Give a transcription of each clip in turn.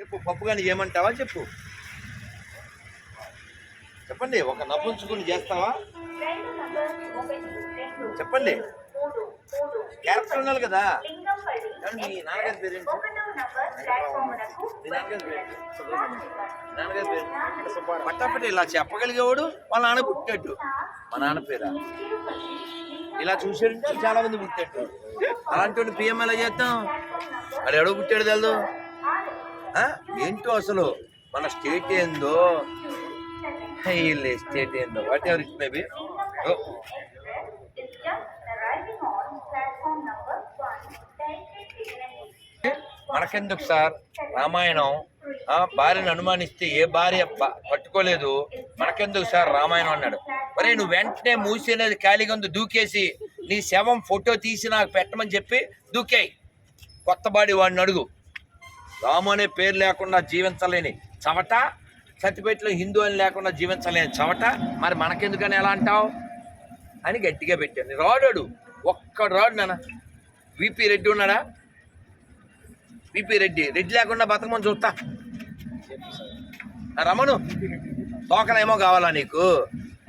చెప్పు పప్పు కానీ చేయమంటావా చెప్పు. చెప్పండి ఒక నపుంచుకుని చేస్తావా? చెప్పండి. క్యారెక్టర్ ఉండాలి కదా. మీ నాన్నగారి పేరు మీ నాన్నగారి పేరు నాన్నగారి పేరు పట్టాపట్టి ఇలా చెప్పగలిగేవాడు మా నాన్న పుట్టినట్టు మా నాన్న పేరా? ఇలా చూసాడంటే చాలా మంది పుట్టినట్టు అలాంటి పిఎం ఎలా చేద్దాం వాడు ఎవడో పుట్టాడు తెలదు. ఏంటో అసలు? మన స్టేట్ ఏందో? వీళ్ళ స్టేట్ ఏందో? వాట్ ఎవర్ ఇట్ మేబీ మనకెందుకు సార్? రామాయణం ఆ, భార్యను అనుమానిస్తే ఏ భార్య పట్టుకోలేదు? మనకెందుకు సార్ రామాయణం అన్నాడు. మరి నువ్వు వెంటనే మూసేది ఖాళీగా ఉంది దూకేసి నీ శవం ఫోటో తీసి నాకు పెట్టమని చెప్పి దూకేయి. కొత్త బాడీ వాడిని అడుగు. రాము అనే పేరు లేకుండా జీవించలేని చవట సత్యపేటలో హిందూ అని లేకుండా జీవించలేని చవట మరి మనకెందుకని ఎలా అంటావు? అని గట్టిగా పెట్టాను రాడాడు ఒక్కడు రాడు నాన్న. విపి రెడ్డి ఉన్నాడా? విపి రెడ్డి. రెడ్డి లేకుండా బతకమని చూస్తా. ఆ రమణు తోకనేమో కావాలా నీకు?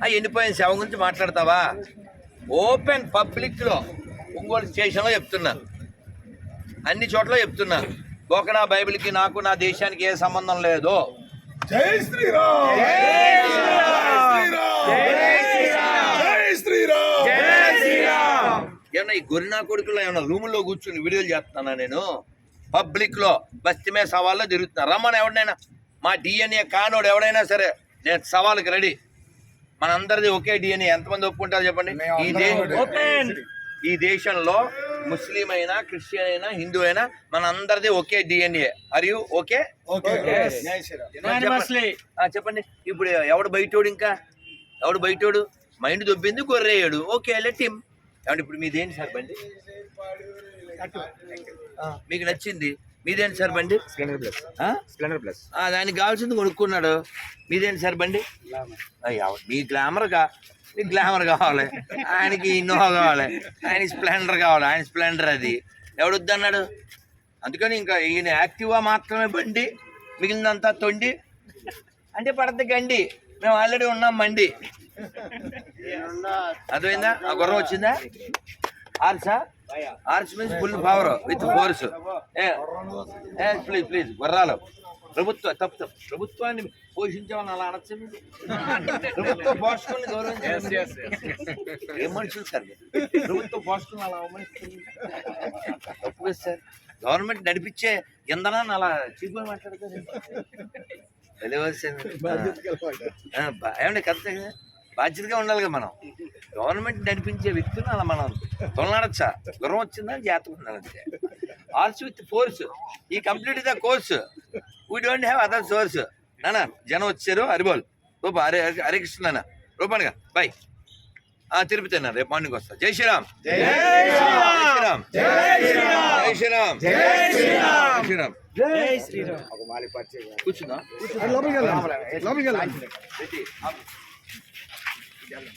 ఆ ఎండిపోయిన శవం గురించి మాట్లాడతావా? ఓపెన్ పబ్లిక్లో ఒంగోలు స్టేషన్లో చెప్తున్నా. అన్ని చోట్ల చెప్తున్నా. బోకనా బైబిల్కి నాకు నా దేశానికి ఏ సంబంధం లేదు. జై శ్రీరామ్! జై శ్రీరామ్! ఏమన్నా ఈ గొరినా కొడుకులో ఏమన్నా రూముల్లో కూర్చుని వీడియోలు చేస్తున్నానా నేను? పబ్లిక్లో బస్తిమే సవాల్లో తిరుగుతున్నా. రమ్మని ఎవడైనా మా డిఎన్ఏ కానోడు ఎవడైనా సరే నేను సవాల్కి రెడీ. మనందరిది ఒకే డిఎన్ఏ ఎంతమంది ఒప్పుకుంటారు చెప్పండి? ఈ దే- ఈ దేశంలో ముస్లిం అయినా క్రిస్టియన్ అయినా హిందూ అయినా మనందరిది ఒకే డిఎన్ఏ అరియు ఓకే చెప్పండి. ఇప్పుడు ఎవడు బయటోడు ఇంకా? ఎవడు బయటోడు? మైండ్ దొబ్బింది గొర్రెయ్యాడు. ఓకే లెట్ హిమ్ ఏమంటే ఇప్పుడు మీదేంటి సార్ బండి? మీకు నచ్చింది. మీదేంటి సార్ బండి? Splendor plus. ఆ? Splendor plus. దానికి కావాల్సింది కొనుక్కున్నాడు. మీదేంటి సార్ బండి? అయ్యా మీ గ్లామర్ కా? మీకు గ్లామర్ కావాలి. ఆయనకి ఇన్నోవా కావాలి. ఆయన స్ప్లెండర్ కావాలి. ఆయన స్ప్లెండర్ అది. ఎవడొద్దు అన్నాడు అందుకని ఇంకా ఈయన యాక్టివా మాత్రమే బండి మిగిలినంతా తొండి. అంటే పడద్దు గండి. మేము ఆల్రెడీ ఉన్నాం మండి. అర్థమైందా? ఆ గుర్రం వచ్చిందా? ఆర్సా horse means full power with force please please గుర్రాలు ప్రభుత్వ తప్పు తప్పు. ప్రభుత్వాన్ని పోషించామని అలా అనొచ్చు? ప్రభుత్వ పోషకుల్ని గౌరవించాలి ఏం మనుషులు సార్? ప్రభుత్వ పోషకులను అలా అవమానిస్తుంది తప్పు సార్. గవర్నమెంట్ నడిపించే ఇంధనాన్ని అలా చీపుగా మాట్లాడతారు. తెలియవలసింది ఏమండి కరెక్టే కదా బాధ్యతగా ఉండాలి కదా మనం. గవర్నమెంట్ నడిపించే వ్యక్తులను అలా మనం తొలనాడచ్చా? గుర్రం వచ్చిందా జాతకం ఉండాలంటే ఆల్స్ విత్ ఫోర్స్ ఈ complete the course we don't have other source నానా జనం వచ్చారు. హరిబోల్. రూపా హరే హరే కృష్ణ నాన్న రూపానుగా బాయ్ ఆ తిరుపతి అన్న రేపు మార్నింగ్ వస్తా. జై శ్రీరామ్. జై శ్రీరామ్. జై శ్రీరామ్. జై శ్రీరామ్. జై శ్రీరామ్. కూర్చుందా? Ya lo.